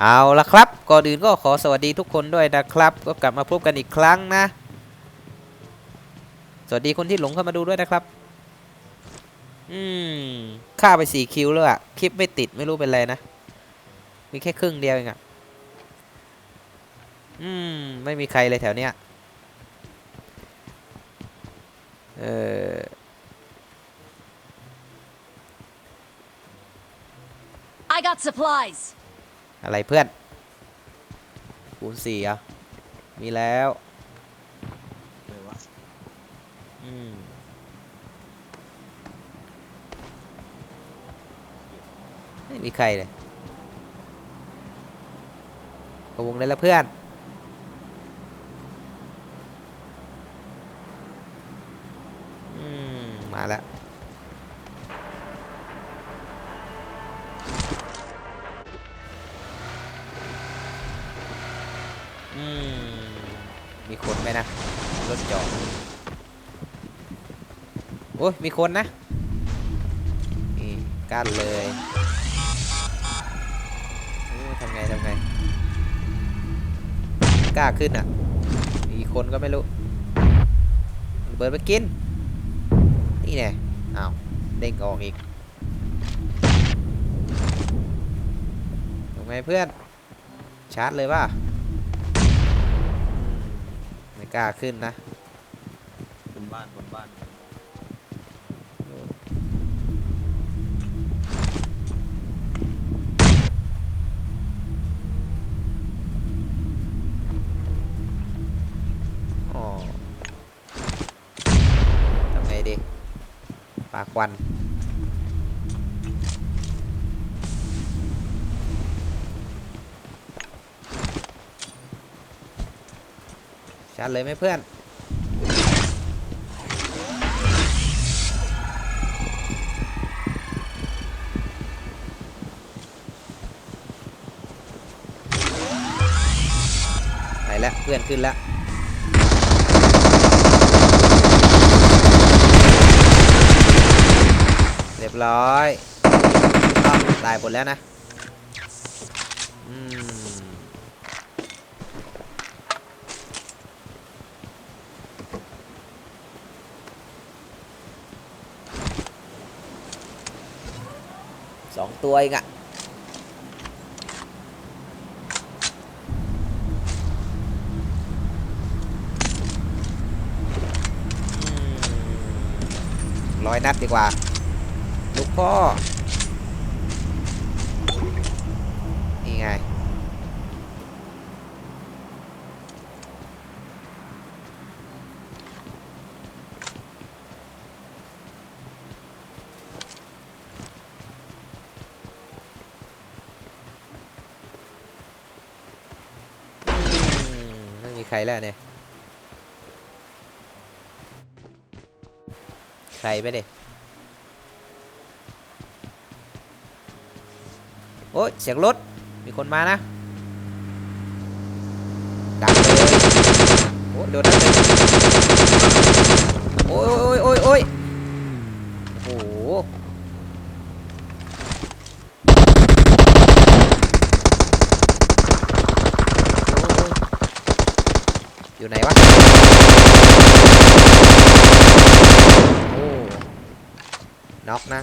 เอาละครับ ก่อนอื่นก็ขอสวัสดีทุกคนด้วยนะครับ ก็กลับมาพบกันอีกครั้งนะ สวัสดีคนที่หลงเข้ามาดูด้วยนะครับ อืมฆ่าไปสี่คิวแล้วอะคลิปไม่ติดไม่รู้เป็นไรนะ มีแค่ครึ่งเดียวเองอะอืม ไม่มีใครเลยแถวเนี้ย เออ I got supplies. อะไรเพื่อนคูณสี่เหรอะมีแล้วเลยวะอืมไม่มีใครเลยกระวงได้แล้วเพื่อนอืมมาแล้ว คนไหมนะ รถจอดโอ้ยมีคนนะนี่กั้นเลยทำไงทำไงกล้าขึ้นอะมีคนก็ไม่รู้เบิดไปกิน นี่แน่อ้าวเด้งออกอีกทำไงเพื่อน ชาร์จเลยป่ะ กล้าขึ้นนะบนบ้านบนบ้านอ๋อทำไงดี ปากควัน ชาร์จเลยไหมเพื่อน ไปแล้วเพื่อนขึ้นแล้วเรียบร้อยอ้วตายหมดแล้วนะ องตัวเองอะร้อยนัดดีกว่า ลูกพ่อ นี่ไง อืม ไม่มี ใครแล้วเนี่ย ใครไปเด็โอ้ยเสียงรถ มีคนมานะดังเลยโอ้ยโดนนัดหนึ่งโอ้ยโอ้ยโอ้ยโอ้ยโอ้โหโอยู่ไหนวะ โอ้น็อกนะ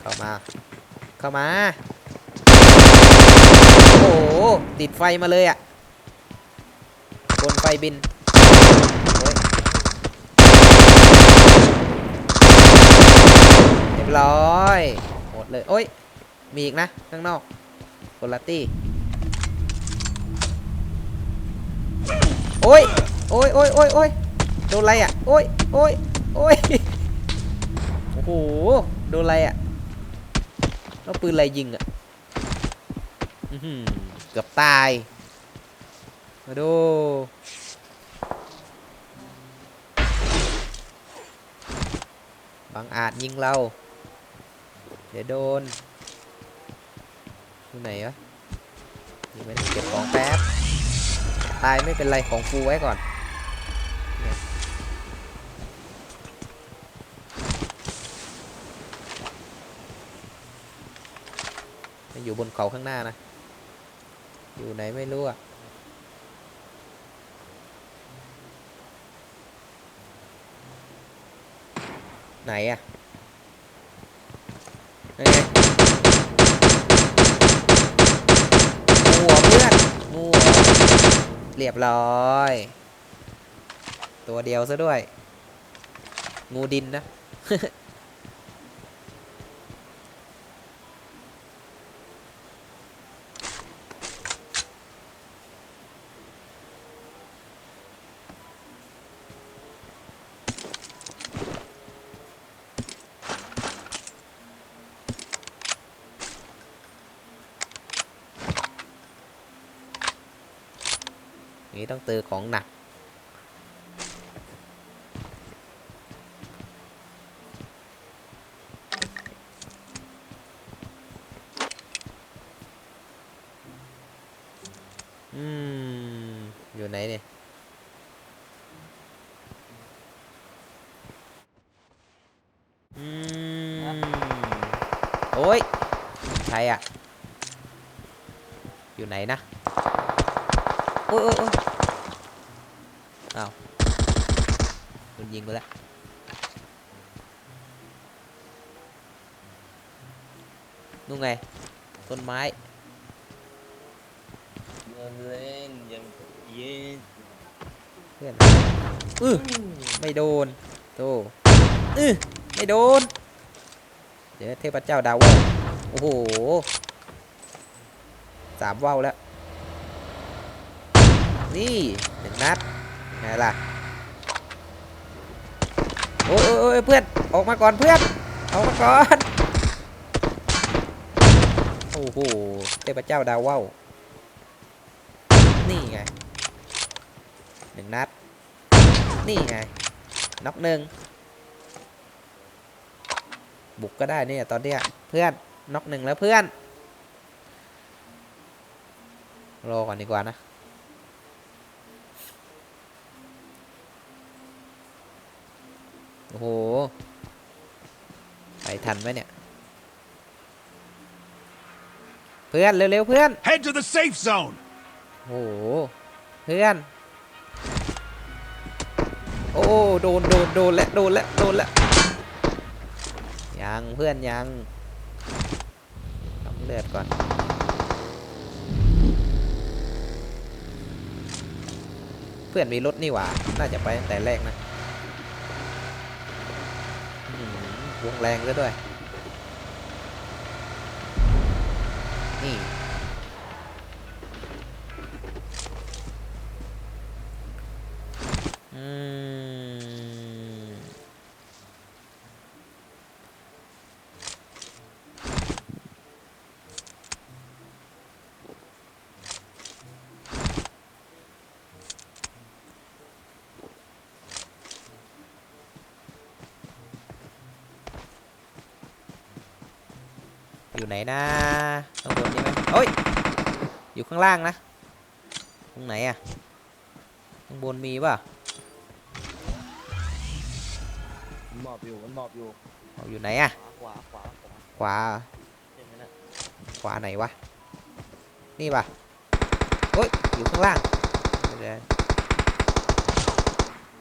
เข้ามา เข้ามา โอ้โหติดไฟมาเลยอะ่ะบนไฟบินเรียบร้อย หมดเลย โอ้ย มีอีกนะ ข้างนอก คนละตี้โอ้ยโอ้ยโอ้ยโอ้ยโอ้ยโดนอะไรอะโอ้ยโอ้ยโอ้ยโอ้โหโดนอะไรอะแล้วปืนอะไรยิงอะเกือบตายมาดูบางอาจยิงเรา เดี๋ยวโดน อยู่ไหนวะยิงไม่ได้เก็บของแป๊บ ตายไม่เป็นไรของฟูไว้ก่อนมันอยู่บนเขาข้างหน้านะ อยู่ไหนไม่รู้อะไหนอะนั่นไงงูเหรอเพื่อนงูเหรอ เรียบร้อย ตัวเดียวซะด้วย งูดินนะ นี้ต้องเจอของหนัก อืม อยู่ไหนเนี่ยอืม โอ้ย ใครอะอยู่ไหนนะ อ้ยโอ้ยโอ้ยอ้าวโดนยิงไปแล้วนู่นไง ต้นไม้เงินเล่นยังเย็นเพื่อนอือไม่โดนโตอือไม่โดน เดี๋ยวเทพเจ้าดาวว่าวโอ้โหสามว่าวแล้ว นี่หนึ่งนัดไงล่ะโอ้ยโอ้ยเพื่อนออกมาก่อนเพื่อนออกมาก่อนโอ้โหเทพเจ้าดาวว่าวนี่ไงหนึ่งนัด นี่ไงน็อกหนึ่งบุกก็ได้เนี่ยตอนเนี้ยเพื่อนน็อกหนึ่งแล้วเพื่อนรอก่อนดีกว่านะ โอ้โห ไปทันไหมเนี่ย เพื่อน เร็ว ๆ เพื่อน Head to the safe zone. โอ้โห เพื่อน โอ้โดนโดนโดนแล้วโดนแล้วโดนแล้วยังเพื่อนยังต้องเลือดก่อนเพื่อนมีรถนี่หว่า น่าจะไปตั้งแต่แรกนะอื้อหือ วงแรงซะด้วย นี่ อยู่ไหนนะข้างบนนี่ไหมโอ้ยอยู่ข้างล่างนะตรงไหนอะข้างบนมีป่ะมันหมอบอยู่มันหมอบอยู่เอาอยู่ไหนอะขวาขวาขวาขวาใช่ไหมนะขวาไหนวะนี่ป่ะโอ้ยอยู่ข้างล่างไม่ได้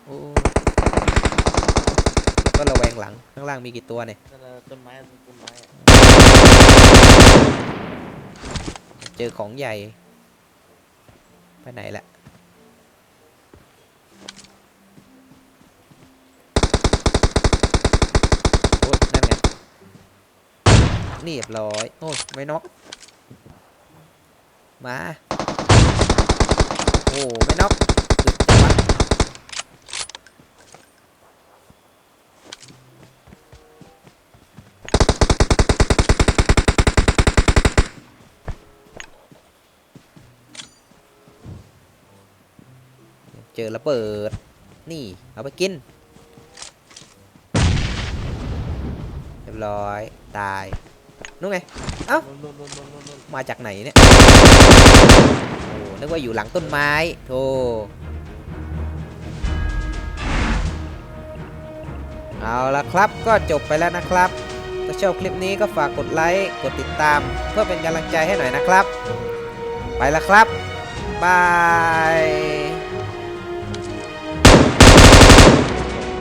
โอ้แล้วก็ระแวงหลังข้างล่างมีกี่ตัวเนี่ยนั่นน่ะต้นไม้ต้นไม้อะ เจอของใหญ่ ไปไหนละโอ้ยนั่นไงนี่เรียบร้อย โอ้ยไม่น็อกมา โอ้ไม่น็อกอึดจังวะเจอระเบิด นี่ เอาไปกิน เรียบร้อย ตาย นู่นไง เอ้า มาจากไหนเนี่ย โอ้นึกว่าอยู่หลังต้นไม้ โธ่เอาละครับก็จบไปแล้วนะครับ ถ้าชอบคลิปนี้ก็ฝากกดไลค์ กดติดตาม เพื่อเป็นกำลังใจให้หน่อยนะครับ ไปแล้วครับ บาย